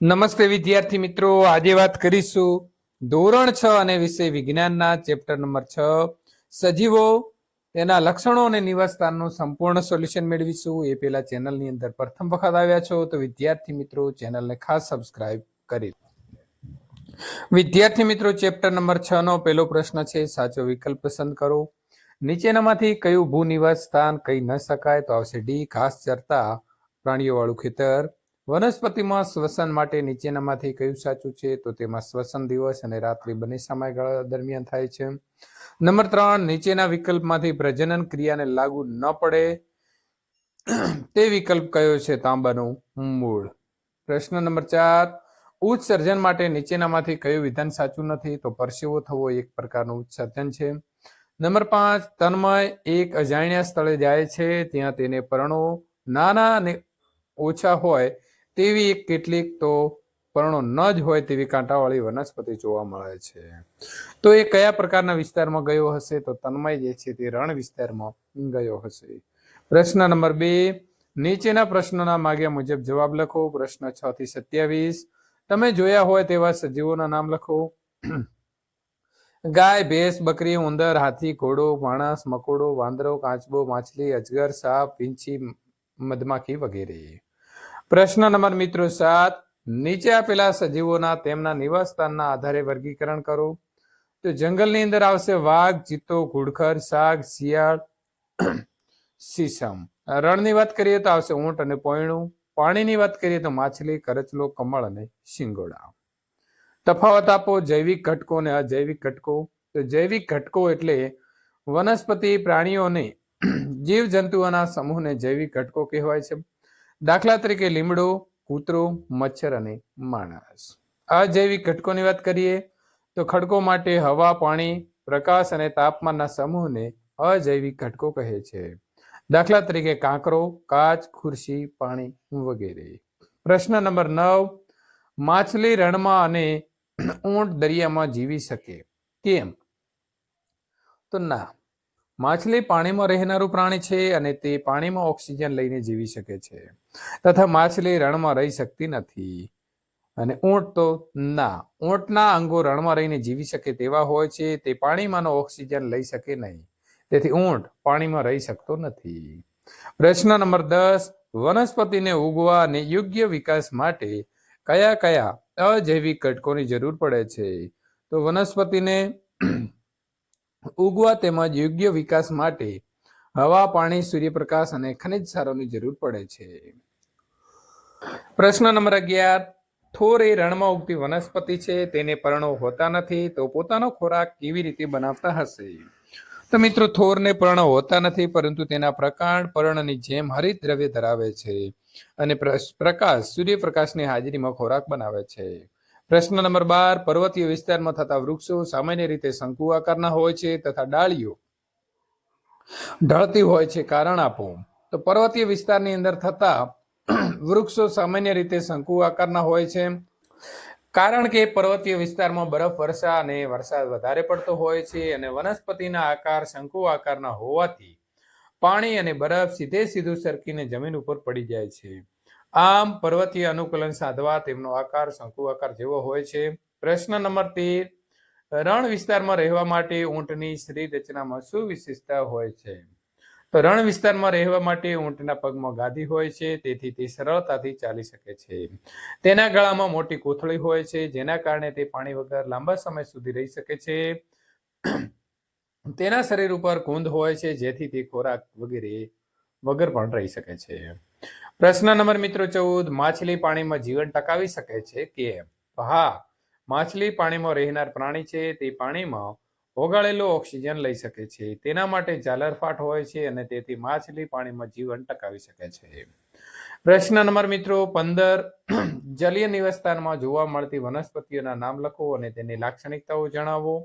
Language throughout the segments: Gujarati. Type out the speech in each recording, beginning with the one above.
નમસ્તે વિદ્યાર્થી મિત્રો. આજે વાત કરીશું ધોરણ છ અને વિષય વિજ્ઞાનના ચેપ્ટર નંબર છ. સજીવો, તેના લક્ષણો અને નિવાસસ્થાનનું સંપૂર્ણ સોલ્યુશન મેળવીશું. એ પહેલા ચેનલની અંદર પ્રથમ વખત આવ્યા છો તો વિદ્યાર્થી મિત્રો ચેનલને ખાસ સબસ્ક્રાઇબ કરી વિદ્યાર્થી મિત્રો, ચેપ્ટર નંબર છ નો પહેલો પ્રશ્ન છે, સાચો વિકલ્પ પસંદ કરો. નીચેનામાંથી કયું ભૂનિવાસ સ્થાન કહી ન શકાય તો આવશે ડી, ઘાસ ચરતા પ્રાણીઓ વાળું ખેતર. વનસ્પતિમાં શ્વસન માટે નીચેનામાંથી કયું સાચું છે? તો તેમાં શ્વસન દિવસ અને રાત્રિ બંને સમયગાળા દરમિયાન થાય છે. નંબર ત્રણ, નીચેના વિકલ્પમાંથી પ્રજનન ક્રિયાને લાગુ ન પડે. તે વિકલ્પ કયો છે? તાંબાનું મૂળ. પ્રશ્ન નંબર ચાર, ઉત્સર્જન માટે નીચેનામાંથી કયું વિધાન સાચું નથી? તો પરસેવો થવો એક પ્રકારનું ઉત્સર્જન છે. નંબર પાંચ, તન્મય એક અજાણ્યા સ્થળે જાય છે. ત્યાં તેને પર્ણો નાના અને ઓછા હોય તેવી કેટલીક તો પર્ણો ન જ હોય તેવી કાંટાવાળી વનસ્પતિ જોવા મળે છે. તો એ કયા પ્રકારના વિસ્તારમાં ગયો હશે? તો તન્મય જે છે તે રણ વિસ્તારમાં ગયો હશે. પ્રશ્ન નંબર બે, નીચેના પ્રશ્નોના માગ્યા મુજબ જવાબ લખો. પ્રશ્ન છ થી સત્યાવીસ, તમે જોયા હોય તેવા સજીવોના નામ લખો. ગાય, ભેંસ, બકરી, ઉંદર, હાથી, ઘોડો, માણસ, મકોડો, વાંદરો, કાચબો, માછલી, અજગર, સાપ, વીંછી, મધમાખી વગેરે. પ્રશ્ન નંબર મિત્રો સાત, નીચે આપેલા સજીવોના તેમના નિવાસસ્થાનના આધારે વર્ગીકરણ કરો. તો જંગલની અંદર આવશે વાઘ, ચિત્તો, ઘુડખર, સાગ, શિયાળ સીસમ રણની વાત કરીએ તો આવશે ઊંટ અને પોયણું. પાણીની વાત કરીએ તો માછલી, કરચલો, કમળ અને શિંગોડા. તફાવત આપો, જૈવિક ઘટકો અને અજૈવિક ઘટકો. તો જૈવિક ઘટકો એટલે વનસ્પતિ, પ્રાણીઓને જીવ જંતુઓના સમૂહને જૈવિક ઘટકો કહેવાય છે. દાખલા તરીકે લીમડો, કૂતરો, મચ્છર અને માણસ. અજૈવિક ઘટકોની વાત કરીએ તો ખડકો માટે હવા, પાણી, પ્રકાશ અને તાપમાનના સમૂહને અજૈવિક ઘટકો કહે છે. દાખલા તરીકે કાંકરો, કાચ, ખુરશી, પાણી વગેરે. પ્રશ્ન નંબર નવ, માછલી રણમાં અને ઊંટ દરિયામાં જીવી શકે. કેમ? તો ના માછલી પાણીમાં રહેનારું પ્રાણી છે અને તે પાણીમાં ઓક્સિજન લઈને જીવી શકે છે. તથા માછલી રણમાં રહી શકતી નથી. અને ઊંટ તો ના, ઊંટના અંગો રણમાં રહીને જીવી શકે તેવા હોય છે, તે પાણીમાંનો ઓક્સિજન લઈ શકે નહીં. તેથી ઊંટ પાણીમાં રહી શકતો નથી. પ્રશ્ન નંબર દસ, વનસ્પતિને ઉગવા અને યોગ્ય વિકાસ માટે કયા કયા અજૈવિક ઘટકોની જરૂર પડે છે? તો વનસ્પતિને ઉગવા તેમજ યોગ્ય વિકાસ માટે હવા, પાણી, સૂર્યપ્રકાશ અને ખનિજ સારોની જરૂર પડે છે. પ્રશ્ન નંબર અગિયાર. થોર એ રણમાં ઉગતી વનસ્પતિ છે, તેને પર્ણો હોતા નથી, તો પોતાનો ખોરાક કેવી રીતે બનાવતા હશે? તો મિત્રો, થોરને પર્ણો હોતા નથી, પરંતુ તેના પ્રકાંડ પર્ણની જેમ હરિત દ્રવ્ય ધરાવે છે અને પ્રકાશ, સૂર્યપ્રકાશની હાજરીમાં ખોરાક બનાવે છે. પ્રશ્ન નંબર બાર, પર્વતીય વિસ્તારમાં થતા વૃક્ષો સામાન્ય રીતે શંકુ આકારના હોય છે તથા ડાળીઓ ઢળતી હોય છે કારણ આપો. તો પર્વતીય વિસ્તારની અંદર થતા વૃક્ષો સામાન્ય રીતે શંકુ આકારના હોય છે કારણ કે પર્વતીય વિસ્તારમાં બરફ, વર્ષા અને વરસાદ વધારે પડતો હોય છે અને વનસ્પતિના આકાર શંકુ આકારના હોવાથી પાણી અને બરફ સીધે સીધું સરકીને જમીન ઉપર પડી જાય છે. આમ પર્વતીય અનુકૂલન સાધવા તેમનો આકાર, શંકુ આકાર જેવો હોય છે. પ્રશ્ન નંબર તેર, રણ વિસ્તારમાં રહેવા માટે ઊંટની શરીર રચનામાં શું વિશેષતા હોય છે? તો રણ વિસ્તારમાં રહેવા માટે ઊંટના પગમાં ગાદી હોય છે, તેથી તે સરળતાથી ચાલી શકે છે. તેના ગળામાં મોટી કોથળી હોય છે, જેના કારણે તે પાણી વગર લાંબા સમય સુધી રહી શકે છે. તેના શરીર ઉપર કુંદ હોય છે, જેથી તે ખોરાક વગેરે વગર પણ રહી શકે છે. પ્રશ્ન નંબર મિત્રો ચૌદ, માછલી પાણીમાં જીવન ટકાવી શકે છે કેમ હા, માછલી પાણીમાં રહેનાર પ્રાણી છે, તે પાણીમાં ઓગાળેલો ઓક્સિજન લઈ શકે છે. તેના માટે ઝાલરફાટ હોય છે અને તેથી માછલી પાણીમાં જીવન ટકાવી શકે છે. પ્રશ્ન નંબર મિત્રો પંદર, જલીય નિવાસસ્થાનમાં જોવા મળતી વનસ્પતિઓના નામ લખો અને તેની લાક્ષણિકતાઓ જણાવો.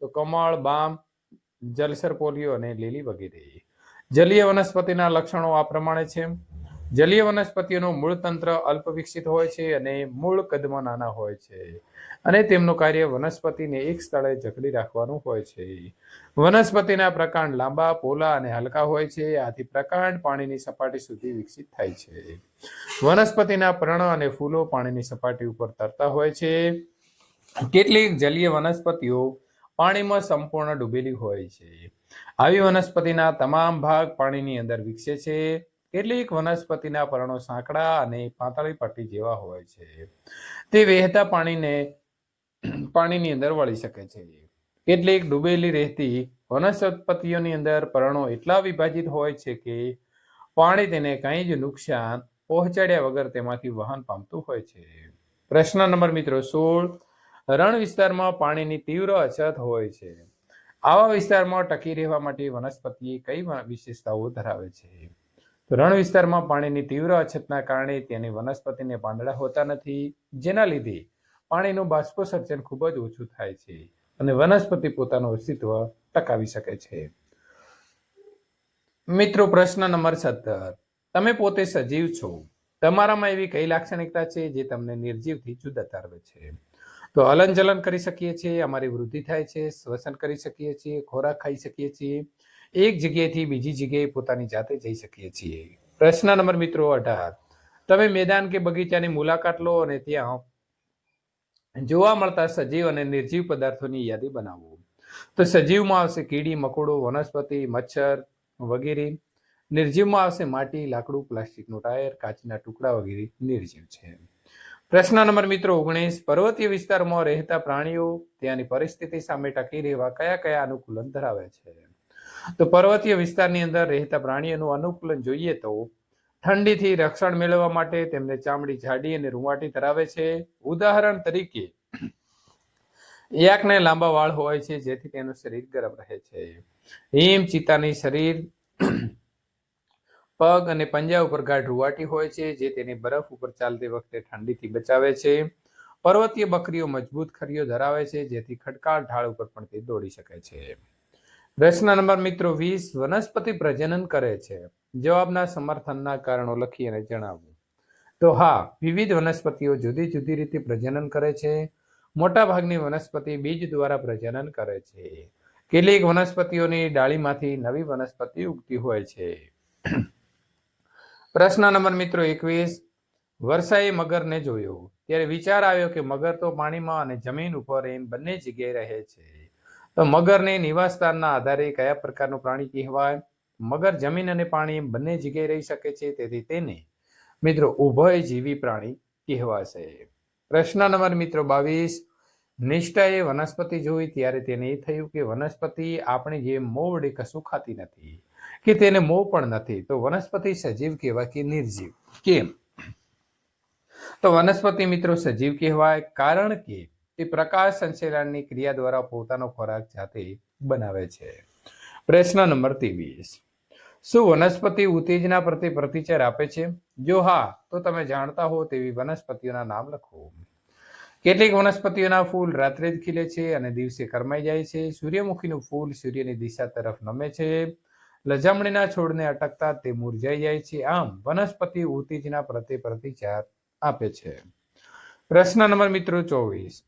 તો કમળ, બામ, જલસર પોલિયો અને લીલી વગેરે. જલીય વનસ્પતિના લક્ષણો આ પ્રમાણે છે. જલીય વનસ્પતિઓનું મૂળ તંત્ર અલ્પ વિકસિત હોય છે અને મૂળ કદમાં નાના હોય છે. અને તેમનું કાર્ય વનસ્પતિને એક સ્થળે જકડી રાખવાનું હોય છે. વનસ્પતિના પ્રકાંડ લાંબા, પોલા અને હલકા હોય છે. આથી પ્રકાંડ પાણીની સપાટી સુધી વિકસિત થાય છે. વનસ્પતિના પર્ણ અને ફૂલો પાણીની સપાટી ઉપર તરતા હોય છે. કેટલીક જલીય વનસ્પતિઓ પાણીમાં સંપૂર્ણ ડૂબેલી હોય છે. આવી વનસ્પતિના તમામ ભાગ પાણીની અંદર વિકસે છે. કેટલીક વનસ્પતિના પર્ણો સાંકડા અને પાતળી પટ્ટી જેવા હોય છે. તે વહેતા પાણીને પાણીની અંદર વળી શકે છે. કેટલીક ડૂબેલી રહેતી વનસ્પતિઓની અંદર પર્ણો એટલા વિભાજિત હોય છે કે પાણી તેને કંઈ જ નુકસાન પહોંચાડ્યા વગર તેમાંથી વહન પામતું હોય છે. પ્રશ્ન નંબર મિત્રો સોળ. રણ વિસ્તારમાં પાણીની તીવ્ર અછત હોય છે. આવા વિસ્તારમાં ટકી રહેવા માટે વનસ્પતિ કઈ વિશેષતાઓ ધરાવે છે? રણ વિસ્તારમાં પાણીની તીવ્ર અછતના કારણે તેની વનસ્પતિને પાંદડા હોતા નથી, જેના લીધે પાણીનું બાષ્પોસર્જન ખૂબ જ ઓછું થાય છે અને વનસ્પતિ પોતાનું અસ્તિત્વ ટકાવી શકે છે. મિત્રો, પ્રશ્ન નંબર સત્તર. તમે પોતે સજીવ છો. તમારામાં એવી કઈ લાક્ષણિકતા છે જે તમને નિર્જીવથી જુદા તારવે છે? તો હલનચલન કરી શકીએ છીએ, અમારી વૃદ્ધિ થાય છે, શ્વસન કરી શકીએ છીએ, ખોરાક ખાઈ શકીએ છીએ એક જગ્યાએથી બીજી જગ્યાએ પોતાની જાતે જઈ શકીએ છીએ. પ્રશ્ન નંબર મિત્રો અઢાર. તમે મેદાન કે બગીચાની મુલાકાત લો અને ત્યાં જોવા મળતા સજીવ અને નિર્જીવ પદાર્થોની યાદી બનાવો. તો સજીવમાં આવશે કીડી, મકોડો, વનસ્પતિ, મચ્છર વગેરે. નિર્જીવમાં આવશે માટી, લાકડું, પ્લાસ્ટિકનું ટાયર, કાચના ટુકડા વગેરે. નિર્જીવ છે. પ્રશ્ન નંબર મિત્રો ઓગણીસ. પર્વતીય વિસ્તારમાં રહેતા પ્રાણીઓ ત્યાંની પરિસ્થિતિ સામે ટકી રહેવા કયા કયા અનુકૂલન ધરાવે છે? તો પર્વતીય વિસ્તારની અંદર રહેતા પ્રાણીઓનું અનુકૂલન જોઈએ તો ઠંડીથી રક્ષણ મેળવવા માટે તેમને ચામડી, જાડી અને રૂંવાટી ધરાવે છે. ઉદાહરણ તરીકે, યાકને લાંબા વાળ હોય છે, જેથી તેનું શરીર ગરમ રહે છે. હિમ, ચિત્તાની શરીર, પગ અને પંજા ઉપર ગાઢ રૂવાટી હોય છે, જે તેની બરફ ઉપર ચાલતી વખતે ઠંડીથી બચાવે છે. પર્વતીય બકરીઓ મજબૂત ખરીઓ ધરાવે છે, જેથી ખડકાળ ઢાળ ઉપર પણ તે દોડી શકે છે. પ્રશ્ન નંબર મિત્રો વીસ, વનસ્પતિ પ્રજનન કરે છે. જવાબના સમર્થનના કારણો લખી અને જણાવો. તો હા, વિવિધ વનસ્પતિઓ જુદી જુદી રીતે પ્રજનન કરે છે. મોટાભાગની વનસ્પતિ બીજ દ્વારા પ્રજનન કરે છે. કેટલીક વનસ્પતિઓની ડાળીમાંથી નવી વનસ્પતિ ઉગતી હોય છે. પ્રશ્ન નંબર મિત્રો એકવીસ, વર્ષાએ મગરને જોયો. ત્યારે વિચાર આવ્યો કે મગર તો પાણીમાં અને જમીન ઉપર એમ બંને જગ્યાએ રહે છે. તો મગરને નિવાસસ્થાનના આધારે કયા પ્રકારનું પ્રાણી કહેવાય? મગર, જમીન અને પાણી બંને જગ્યાએ રહી શકે છે, તેથી તેને મિત્રો ઉભયજીવી પ્રાણી કહેવાશે. પ્રશ્ન નંબર મિત્રો બાવીસ, નિષ્ઠાએ વનસ્પતિ જોઈ ત્યારે તેને એ થયું કે વનસ્પતિ આપણે જે મોવડે કશું ખાતી નથી કે તેને મોં પણ નથી, તો વનસ્પતિ સજીવ કહેવાય કે નિર્જીવ. કેમ? તો વનસ્પતિ મિત્રો સજીવ કહેવાય કારણ કે તે પ્રકાશ સંશ્લેષણની ક્રિયા દ્વારા પોતાનો ખોરાક જાતે બનાવે છે. પ્રશ્ન નંબર ત્રેવીસ. શું વનસ્પતિ ઉત્તેજના પ્રત્યે પ્રતિચાર આપે છે? જો હા, તો તમે જાણતા હો તેવી વનસ્પતિઓના નામ લખો. કેટલીક વનસ્પતિઓના ફૂલ રાત્રે જ ખીલે છે અને દિવસે કરમાઈ જાય છે. સૂર્યમુખીનું ફૂલ સૂર્યની દિશા તરફ નમે છે. લજામણીના છોડને અટકતા તે મુરઝાઈ જાય છે. આમ, વનસ્પતિ ઉત્તેજના પ્રત્યે પ્રતિચાર આપે છે. પ્રશ્ન નંબર મિત્રો ચોવીસ.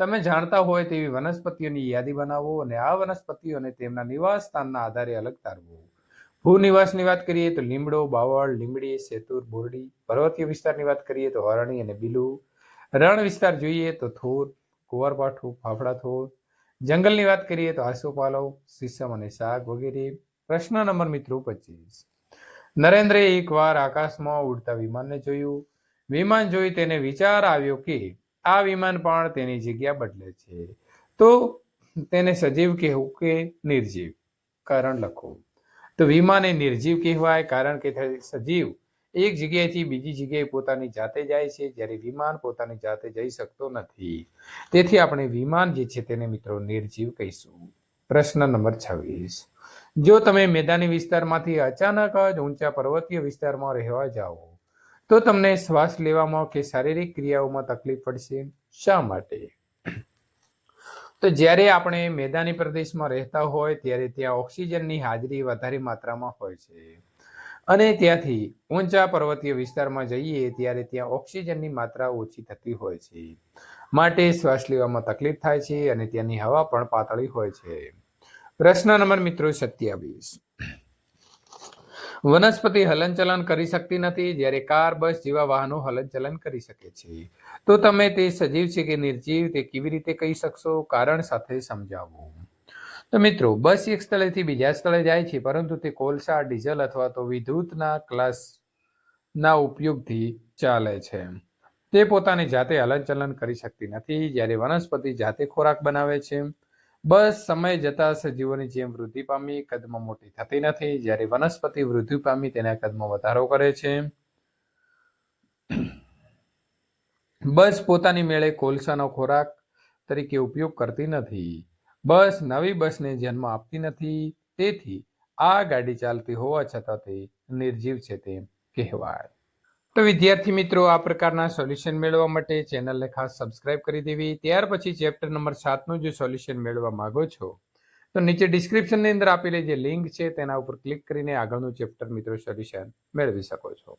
તમે જાણતા હોય તેવી વનસ્પતિઓની યાદી બનાવો અને આ વનસ્પતિઓને તેમના નિવાસ સ્થાનના આધારે અલગ તારવો. ભૂનિવાસની વાત કરીએ તો લીમડો, બાવળ, લીમડી, સેતુર, બોરડી, પર્વતીય વિસ્તારની વાત કરીએ તો હરણી અને બીલું. રણ વિસ્તાર જોઈએ તો થોર, કુંવરપાઠું ફાફડા થોર જંગલની વાત કરીએ તો આસોપાલવ સીસમ અને શાક વગેરે. પ્રશ્ન નંબર મિત્રો પચીસ. નરેન્દ્રે એકવાર આકાશમાં ઉડતા વિમાનને જોયું. વિમાન જોઈ તેને વિચાર આવ્યો કે આ વિમાન પણ તેની જગ્યા બદલે છે. તો તેને સજીવ કહેવું કે નિર્જીવ. કારણ લખો. તો વિમાન એ નિર્જીવ કહેવાય કારણ કે સજીવ એક જગ્યાએથી બીજી જગ્યાએ પોતાની જાતે જાય છે જ્યારે વિમાન પોતાની જાતે જઈ શકતો નથી. તેથી આપણે વિમાન જે છે તેને મિત્રો નિર્જીવ કહીશું. પ્રશ્ન નંબર છવ્વીસ. જો તમે મેદાની વિસ્તારમાંથી અચાનક જ ઊંચા પર્વતીય વિસ્તારમાં રહેવા જાઓ તો તમને શ્વાસ લેવામાં કે શારીરિક ક્રિયાઓમાં તકલીફ પડશે શા માટે? તો જ્યારે આપણે મેદાની પ્રદેશમાં રહેતા હોય ત્યારે ત્યાં ઓક્સિજનની હાજરી વધારે માત્રામાં હોય છે. અને ત્યાંથી ઊંચા પર્વતીય વિસ્તારમાં જઈએ ત્યારે ત્યાં ઓક્સિજનની માત્રા ઓછી થતી હોય છે. માટે શ્વાસ લેવામાં તકલીફ થાય છે અને ત્યાંની હવા પણ પાતળી હોય છે. પ્રશ્ન નંબર મિત્રો સત્યાવીસ. વનસ્પતિ હલનચલન કરી શકતી નથી, જ્યારે કાર, બસ જેવા વાહનો હલનચલન કરી શકે છે. તો તમે તે સજીવ છે કે નિર્જીવ તે કેવી રીતે કહી શકશો? કારણ સાથે સમજાવો. તો મિત્રો, બસ એક સ્થળેથી બીજા સ્થળે જાય છે, પરંતુ તે કોલસા, ડીઝલ અથવા તો વિદ્યુતના ક્લાસના ઉપયોગથી ચાલે છે. તે પોતાની જાતે હલનચલન કરી શકતી નથી, જ્યારે વનસ્પતિ જાતે ખોરાક બનાવે છે. બસ સમય જતા સજીવોની જેમ વૃદ્ધિ પામી, કદમાં મોટી થતી નથી. જ્યારે વનસ્પતિ વૃદ્ધિ પામી, તેના કદમાં વધારો કરે છે. બસ પોતાની મેળે કોલસાનો ખોરાક તરીકે ઉપયોગ કરતી નથી. બસ નવી બસને જન્મ આપતી નથી. તેથી આ ગાડી ચાલતી હોવા છતાં તે નિર્જીવ છે તેમ કહેવાય. તો વિદ્યાર્થી મિત્રો, આ પ્રકારના સોલ્યુશન મેળવવા માટે ચેનલને ખાસ સબસ્ક્રાઇબ કરી દેવી. ત્યાર પછી ચેપ્ટર નંબર સાતનું જો સોલ્યુશન મેળવવા માંગો છો, તો નીચે ડિસ્ક્રિપ્શનની અંદર આપેલી જે લિંક છે, તેના ઉપર ક્લિક કરીને આગળનું ચેપ્ટર મિત્રો સોલ્યુશન મેળવી શકો છો.